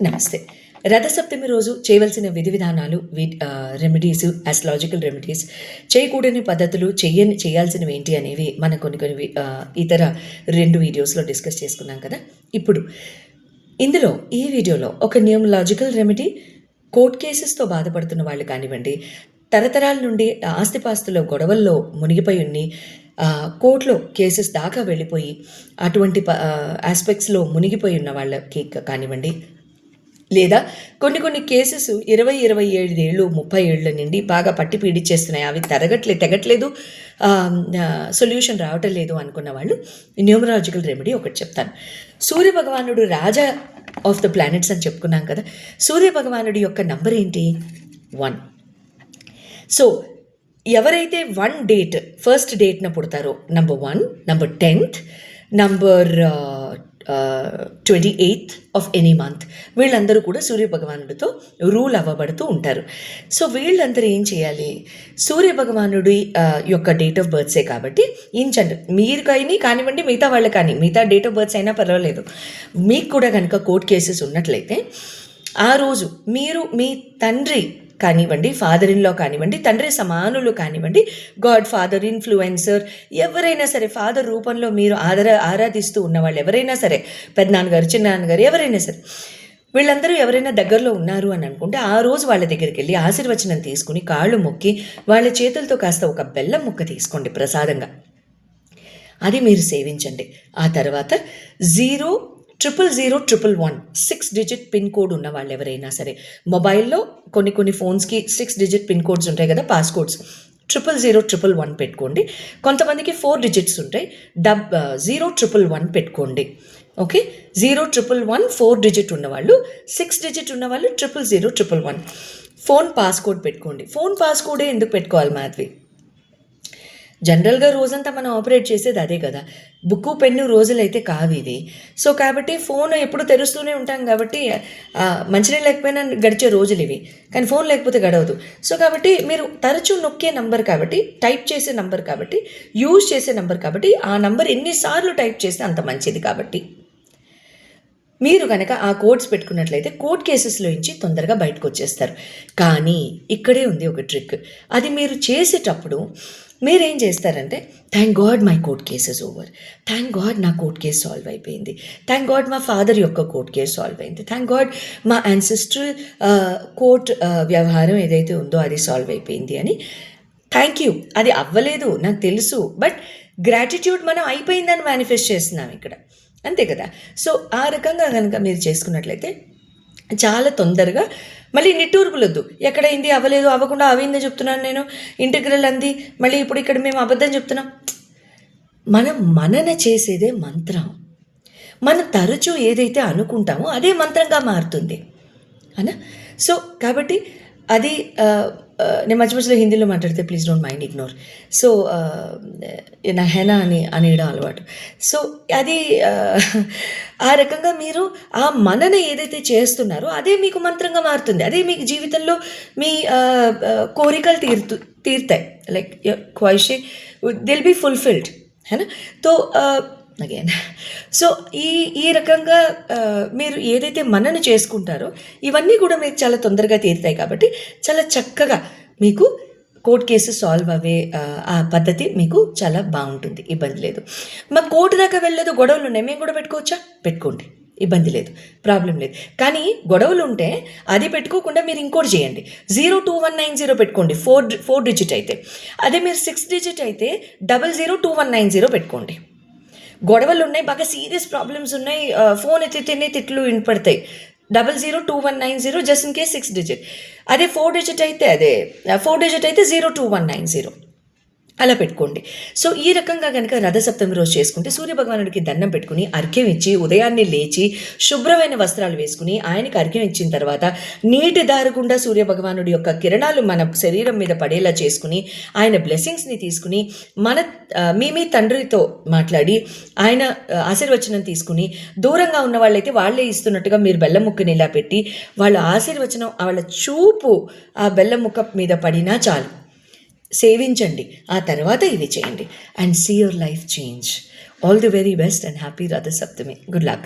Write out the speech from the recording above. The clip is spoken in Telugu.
నమస్తే. రథసప్తమి రోజు చేయవలసిన విధి విధానాలు రెమెడీస్ అస్ట్రాలజికల్ రెమెడీస్ చేయకూడని పద్ధతులు చేయని చేయాల్సినవి ఏంటి అనేవి మనం కొన్ని కొన్ని ఇతర రెండు వీడియోస్లో డిస్కస్ చేసుకున్నాం కదా. ఇప్పుడు ఇందులో ఈ వీడియోలో ఒక న్యూమలాజికల్ రెమెడీ కోర్ట్ కేసెస్తో బాధపడుతున్న వాళ్ళు కానివ్వండి తరతరాల నుండి ఆస్తిపాస్తుల గొడవల్లో మునిగిపోయి ఉన్ని కోర్టులో కేసెస్ దాకా వెళ్ళిపోయి అటువంటి ఆస్పెక్ట్స్లో మునిగిపోయి ఉన్న వాళ్ళకి కానివ్వండి లేదా కొన్ని కొన్ని కేసెస్ ఇరవై ఇరవై ఏడు ఏళ్ళు ముప్పై ఏళ్ళ నుండి బాగా పట్టి పీడిచేస్తున్నాయి అవి తరగట్లే తెగట్లేదు. సొల్యూషన్ రావటం లేదు అనుకున్న వాళ్ళు న్యూమరాలజికల్ రెమెడీ ఒకటి చెప్తాను. సూర్య భగవానుడు రాజా ఆఫ్ ద ప్లానెట్స్ అని చెప్పుకున్నాం కదా సూర్య భగవానుడి యొక్క నంబర్ ఏంటి? వన్. సో ఎవరైతే వన్ డేట్ ఫస్ట్ డేట్న పుడతారో number one number tenth number twenty eighth of any month వీళ్ళందరూ కూడా సూర్య భగవానుడితో రూల్ అవ్వబడుతూ ఉంటారు. సో వీళ్ళందరూ ఏం చేయాలి? సూర్య భగవానుడి యొక్క డేట్ ఆఫ్ బర్త్సే కాబట్టి ఇంచండి మీరు కానీ కానివ్వండి మిగతా వాళ్ళు కానీ మిగతా డేట్ ఆఫ్ బర్త్స్ అయినా పర్వాలేదు. మీకు కూడా కనుక కోర్ట్ కేసెస్ ఉన్నట్లయితే ఆ రోజు మీరు మీ తండ్రి కానివ్వండి ఫాదర్ ఇన్లో కానివ్వండి తండ్రి సమానులు కానివ్వండి గాడ్ ఫాదర్ ఇన్ఫ్లుయెన్సర్ ఎవరైనా సరే ఫాదర్ రూపంలో మీరు ఆదర ఆరాధిస్తూ ఉన్న వాళ్ళు ఎవరైనా సరే పెద్దనాన్నగారు చిన్నాన్నగారు ఎవరైనా సరే వీళ్ళందరూ ఎవరైనా దగ్గరలో ఉన్నారు అని అనుకుంటే ఆ రోజు వాళ్ళ దగ్గరికి వెళ్ళి ఆశీర్వచనం తీసుకుని కాళ్ళు మొక్కి వాళ్ళ చేతులతో కాస్త ఒక బెల్లం ముక్క తీసుకోండి ప్రసాదంగా. అది మీరు సేవించండి. ఆ తర్వాత zero triple zero triple one. Six digit pin code ఉన్న వాళ్ళు ఎవరైనా సరే. మొబైల్లో కొన్ని కొన్ని ఫోన్స్కి సిక్స్ డిజిట్ పిన్ కోడ్స్ ఉంటాయి కదా passcodes triple zero triple one పెట్టుకోండి. కొంతమందికి ఫోర్ డిజిట్స్ ఉంటాయి. డబ్ జీరో ట్రిపుల్ వన్ పెట్టుకోండి. Okay zero triple one four digit ఉన్నవాళ్ళు సిక్స్ డిజిట్ ఉన్నవాళ్ళు triple zero triple one phone passcode పెట్టుకోండి. ఫోన్ పాస్కోడే ఎందుకు పెట్టుకోవాలి మాధవి? జనరల్గా రోజంతా మనం ఆపరేట్ చేసేది అదే కదా. బుక్కు పెన్ను రోజులైతే కావు ఇది సో కాబట్టి ఫోన్ ఎప్పుడు తెరుస్తూనే ఉంటాం కాబట్టి మంచినీళ్ళు లేకపోయినా గడిచే రోజులు ఇవి. కానీ ఫోన్ లేకపోతే గడవదు. సో కాబట్టి మీరు తరచూ నొక్కే నంబర్ కాబట్టి టైప్ చేసే నంబర్ కాబట్టి యూజ్ చేసే నంబర్ కాబట్టి ఆ నంబర్ ఎన్నిసార్లు టైప్ చేస్తే అంత మంచిది కాబట్టి. మీరు కనుక ఆ కోడ్స్ పెట్టుకున్నట్లయితే కోర్ట్ కేసెస్లో నుంచి తొందరగా బయటకు వచ్చేస్తారు కానీ ఇక్కడే ఉంది ఒక ట్రిక్. అది మీరు చేసేటప్పుడు మీరేం చేస్తారంటే thank God my court cases over thank God నా కోర్ట్ కేసు సాల్వ్ అయిపోయింది. థ్యాంక్ గాడ్ మా ఫాదర్ యొక్క కోర్ట్ కేసు సాల్వ్ అయింది. థ్యాంక్ గాడ్ మా యాన్సిస్టర్ కోర్ట్ uh, uh, వ్యవహారం ఏదైతే ఉందో అది సాల్వ్ అయిపోయింది అని. థ్యాంక్ యూ అది అవ్వలేదు నాకు తెలుసు. బట్ గ్రాటిట్యూడ్ మనం అయిపోయిందని మేనిఫెస్ట్ చేస్తున్నాం ఇక్కడ. అంతే కదా? సో ఆ రకంగా కనుక మీరు చేసుకున్నట్లయితే చాలా తొందరగా. మళ్ళీ నిట్టూర్పులొద్దు. ఎక్కడైంది అవ్వలేదు. అవ్వకుండా అవిందని చెప్తున్నాను నేను. ఇంటిగ్రల్ అంది. మళ్ళీ ఇప్పుడు ఇక్కడ మేము అబద్ధం చెప్తున్నాం. మనం మనన చేసేదే మంత్రం. మనం తరచూ ఏదైతే అనుకుంటామో అదే మంత్రంగా మారుతుంది. అనా? సో కాబట్టి అది నేను మధ్య మధ్యలో హిందీలో మాట్లాడితే please don't mind ignore so నా హెనా అని అనేయడం అలవాటు. సో అది ఆ, రకంగా మీరు ఆ మనన ఏదైతే చేస్తున్నారో అదే మీకు మంత్రంగా మారుతుంది. అదే మీకు జీవితంలో మీ కోరికలు తీరుతు తీరుతాయి. లైక్ క్వైషే దిల్ బీ ఫుల్ఫిల్డ్ హేనా? తో అగైన్ సో ఈ ఈ రకంగా మీరు ఏదైతే మనను చేసుకుంటారో ఇవన్నీ కూడా మీకు చాలా తొందరగా తీరుతాయి కాబట్టి చాలా చక్కగా మీకు కోర్టు కేసు సాల్వ్ అవ్వే ఆ, ఆ పద్ధతి మీకు చాలా బాగుంటుంది. ఇబ్బంది లేదు. మా కోర్టు దాకా వెళ్ళలేదు గొడవలు ఉన్నాయి. మేము కూడా పెట్టుకోవచ్చా? పెట్టుకోండి. ఇబ్బంది లేదు. ప్రాబ్లం లేదు. కానీ గొడవలు ఉంటే అది పెట్టుకోకుండా మీరు ఇంకోటి చేయండి. Zero two one nine zero పెట్టుకోండి. ఫోర్ ఫోర్ డిజిట్ అయితే. అదే మీరు సిక్స్ డిజిట్ అయితే double zero two one nine zero పెట్టుకోండి. గొడవలు ఉన్నాయి బాగా సీరియస్ ప్రాబ్లమ్స్ ఉన్నాయి. ఫోన్ ఫోన్ ఎత్తితేనే తిట్లు వినపడతాయి. Double zero two one nine zero just in case six digit అదే ఫోర్ డిజిట్ అయితే అదే ఫోర్ డిజిట్ అయితే zero two one nine zero అలా పెట్టుకోండి. సో ఈ రకంగా కనుక రథసప్తమి రోజు చేసుకుంటే సూర్యభగవానుడికి దండం పెట్టుకుని అర్ఘ్యం ఇచ్చి ఉదయాన్నే లేచి శుభ్రమైన వస్త్రాలు వేసుకుని ఆయనకి అర్ఘ్యం ఇచ్చిన తర్వాత నీటి దారకుండా సూర్యభగవానుడి యొక్క కిరణాలు మన శరీరం మీద పడేలా చేసుకుని ఆయన బ్లెస్సింగ్స్ని తీసుకుని మన మీ మీ తండ్రితో మాట్లాడి ఆయన ఆశీర్వచనం తీసుకుని దూరంగా ఉన్న వాళ్ళైతే వాళ్ళే ఇస్తున్నట్టుగా మీరు బెల్లం ముక్కని ఇలా పెట్టి వాళ్ళ ఆశీర్వచనం వాళ్ళ చూపు ఆ బెల్లం ముక్క మీద పడినా చాలు. సేవించండి. ఆ తర్వాత ఇవి చేయండి. And see your life change all the very best and happy Ratha Saptami good luck